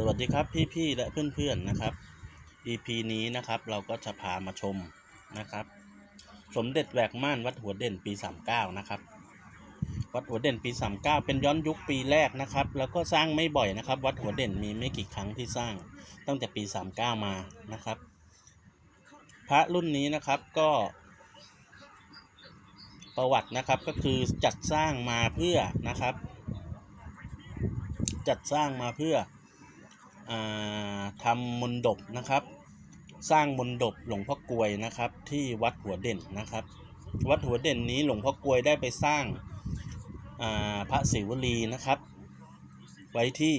สวัสดีครับพี่ๆและเพื่อนๆนะครับ EP นี้นะครับเราก็จะพามาชมนะครับ สมเด็จแหวกม่านวัดหัวเด่นปี 39 นะครับ วัดหัวเด่นปี 39 เป็นย้อนยุคปีแรกนะครับ แล้วก็สร้างไม่บ่อยนะครับ วัดหัวเด่นมีไม่กี่ครั้งที่สร้างตั้งแต่ปี 39 มานะครับ พระรุ่นนี้นะครับก็ประวัตินะครับก็คือจัดสร้างมาเพื่อนะครับ จัดสร้างมาเพื่อ ทำมนดบนะครับ สร้างมนดบหลวงพ่อกลวยนะครับ ที่วัดหัวเด่นนะครับ วัดหัวเด่นนี้หลวงพ่อกลวยได้ไปสร้างาพระศิวลีนะครับ ไว้ที่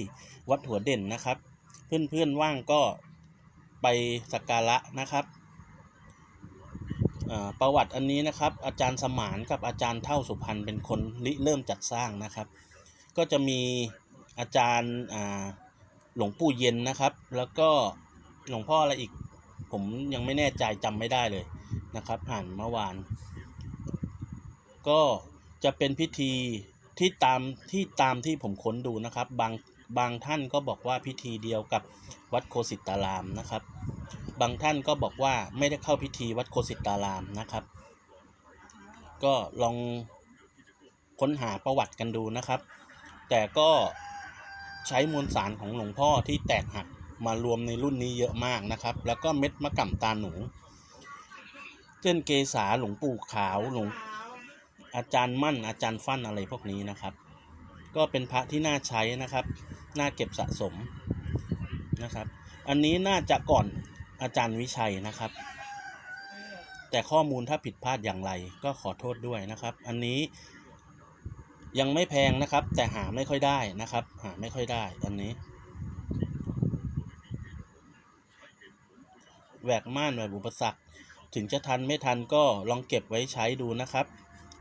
วัดหัวเด่นนะครับ เพื่อนๆว่างก็ไปสักการะนะครับประวัติอันนี้นะครับ อาจารย์สมานกับอาจารย์เท่าสุพรรณเป็นคนริเริ่มจัดสร้างนะครับ ก็จะมีอาจารย์ หลวงปู่เย็นนะครับ แล้วก็หลวงพ่ออะไรอีก ผมยังไม่แน่ใจจำไม่ได้เลยนะครับ อ่านเมื่อวาน ก็จะเป็นพิธีที่ตามที่ตามที่ผมค้นดูนะครับ บางบางท่านก็บอกว่าพิธีเดียวกับวัดโคสิตารามนะครับ บางท่านก็บอกว่าไม่ได้เข้าพิธีวัดโคสิตารามนะครับ ก็ลองค้นหาประวัติกันดูนะครับ แต่ก็ ใช้มวลสารของหลวงพ่อที่แตกหักมารวมในรุ่นนี้เยอะมากนะครับ แล้วก็เม็ดมะก่ำตาหนูเช่นเกษาหลวงปู่ขาวหลวงอาจารย์มั่นอาจารย์ฟั่นอะไรพวกนี้นะครับ ก็เป็นพระที่น่าใช้นะครับ น่าเก็บสะสมนะครับ อันนี้น่าจะก่อนอาจารย์วิชัยนะครับ แต่ข้อมูลถ้าผิดพลาดอย่างไรก็ขอโทษด้วยนะครับ อันนี้ ยังไม่แพงนะครับ แต่หาไม่ค่อยได้นะครับ หาไม่ค่อยได้อันนี้แหวกม่านแหวกอุปสรรคถึงจะทันไม่ทันก็ลองเก็บไว้ใช้ดูนะครับ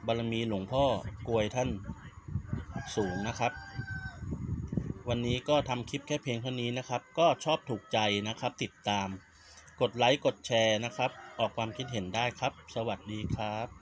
บารมีหลวงพ่อกวยท่านสูงนะครับ วันนี้ก็ทำคลิปแค่เพียงเท่านี้นะครับ ก็ชอบถูกใจนะครับ ติดตาม กดไลค์กดแชร์นะครับ ออกความคิดเห็นได้ครับ สวัสดีครับ